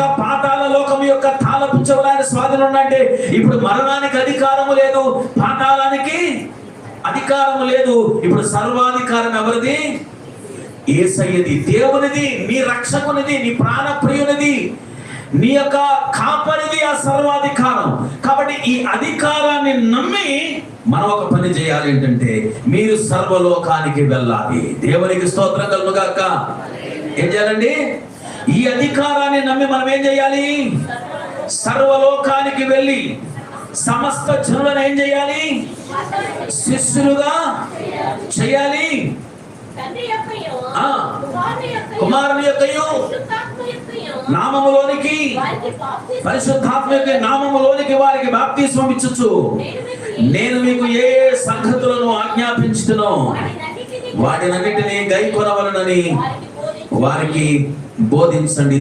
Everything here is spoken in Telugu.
యొక్క పాతాల లోకం యొక్క తాళపు చెవులు ఆయన స్వాధీనం ఉందంటే ఇప్పుడు మరణానికి అధికారము లేదు పాతాళానికి అధికారము లేదు. ఇప్పుడు సర్వాధికారం ఎవరిది? ఏసయ్యది దేవునిది నీ రక్షకునిది నీ ప్రాణప్రియునిది. నీ యొక్క కాపరిది ఆ సర్వాధికారం. కాబట్టి ఈ అధికారాన్ని నమ్మి మనం ఒక పని చేయాలి ఏంటంటే మీరు సర్వలోకానికి వెళ్ళాలి. దేవునికి స్తోత్రం కలుగుగాక ఏం చేయాలండి? ఈ అధికారాన్ని నమ్మి మనం ఏం చేయాలి? సర్వలోకానికి వెళ్ళి సమస్త జనులను ఏం చేయాలి? శిష్యులుగా చేయాలి. ఆ. కుమారుని యొక్క నామములోనికి పరిశుద్ధాత్మ యొక్క నామములోనికి వారికి వ్యాప్తి ఇచ్చుచు. నేను మీకు ఏ సంగతులను ఆజ్ఞాపించుతునో వాటినన్నిటినీ గై కొనవలనని వారికి బోధించండి.